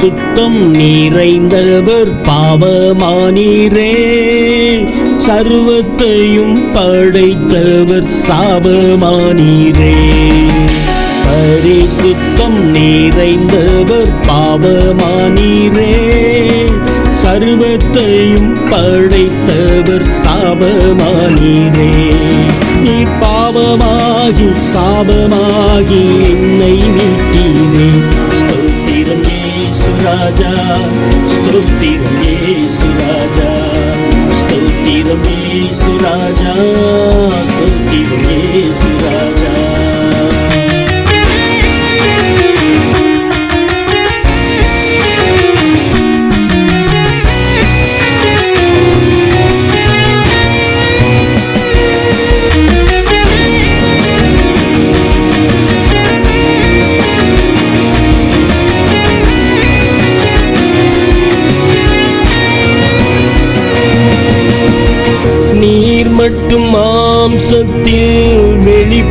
சுத்தம் நிறைந்தவர் பாவமானீரே. சர்வத்தையும் படைத்தவர் சாபமானீரே. பரிசுத்தம் நிறைந்தவர் பாவமானீரே. சர்வத்தையும் படைத்தவர் சாபமானீரே. நீ பாவமாகி சாபமாகி ஏசுராஜா ஸ்தோத்திரம் ஏசுராஜா ஸ்தோத்திரம் ஏசுராஜா ஸ்தோத்திரம்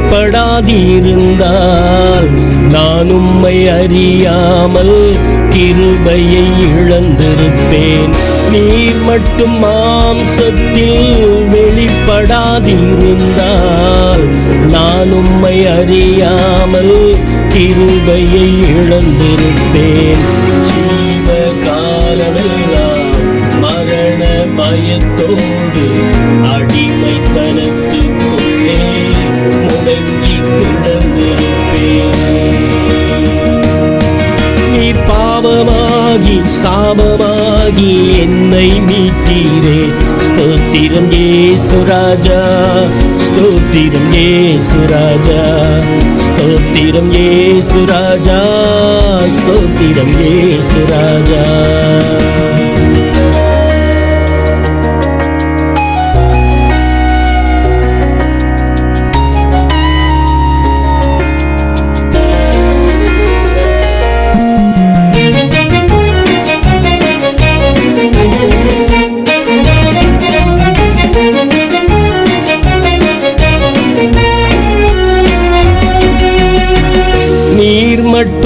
வெளிப்படாதிருந்தால் நான் உம்மை அறியாமல் கிருபையை இழந்திருப்பேன். நீர் மட்டும் மாம்சத்தில் வெளிப்படாதிருந்தால் நான் உம்மை அறியாமல் கிருபையை இழந்திருப்பேன். பாவமாகி சாபமாகி என்னை மீட்டீரே. ஸ்தோத்திரம் ஏசுராஜா ஸ்தோத்திரம் ஏசுராஜா ஸ்தோத்திரம் ஏசுராஜா ஸ்தோத்திரம் ஏசுராஜா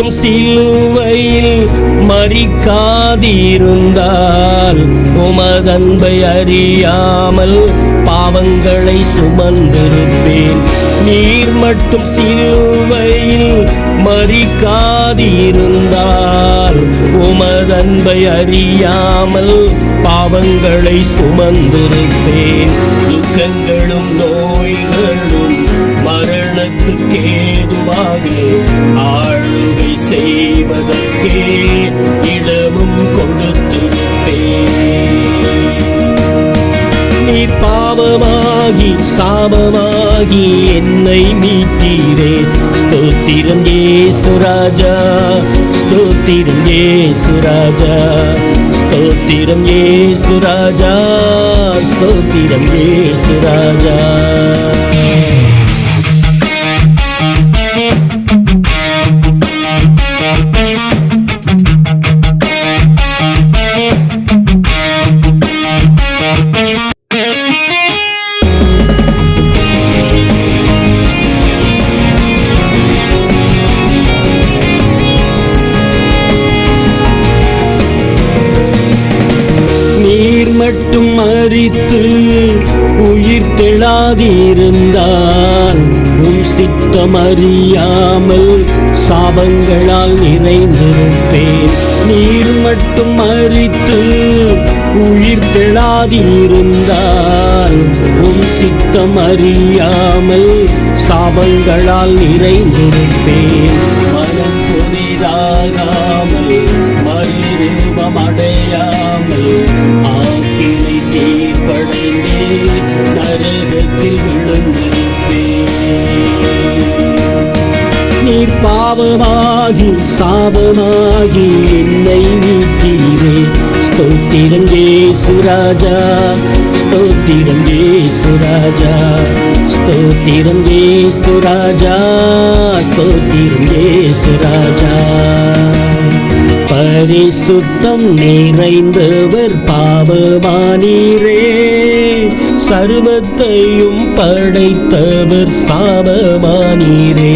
மட்டும் சிலுவையில் மறிக்காதிருந்தால் உமதன்பை அறியாமல் பாவங்களை சுமந்திருப்பேன். நீர் மட்டும் சிலுவையில் மறிக்காதிருந்தால் உமதன்பை அறியாமல் பாவங்களை சுமந்திருப்பேன். துக்கங்களும் நோய்களும் மரணத்துக்கேதுவாக ஆளுகை செய்வதற்கே இடமும் கொடுத்திருப்பே நீ பாவமாகி சாபமாகி என்னை மீட்டீரே. ஸ்தோத்திரம் ஏசுராஜா ஸ்தோத்திரம் ஏசுராஜா ஸ்தோத்திரம் ஏசுராஜா ஸ்தோத்திரம் ஏசுராஜா மட்டும் மறித்து உயிர் தெழாதிருந்தால் உன் சித்தம் அறியாமல் சாபங்களால் நிறைந்திருப்பேன். நீர் மட்டும் மறித்து உயிர் தெழாதிருந்தால் உன் சித்தம் அறியாமல் சாபங்களால் நிறைந்திருப்பேன். மனம் புதிதாக பாவமாகி சாபமாகி என்னை மீட்டீரே ஸ்தோத்திரங்கே சுராஜா ஸ்தோத்திரங்கே சுராஜா ஸ்தோத்திரங்கே சுராஜா ஸ்தோத்திரங்கே சுராஜா பரிசுத்தம் நிறைந்தவர் பாவமானீரே. சர்வத்தையும் படைத்தவர் சாபமானீரே.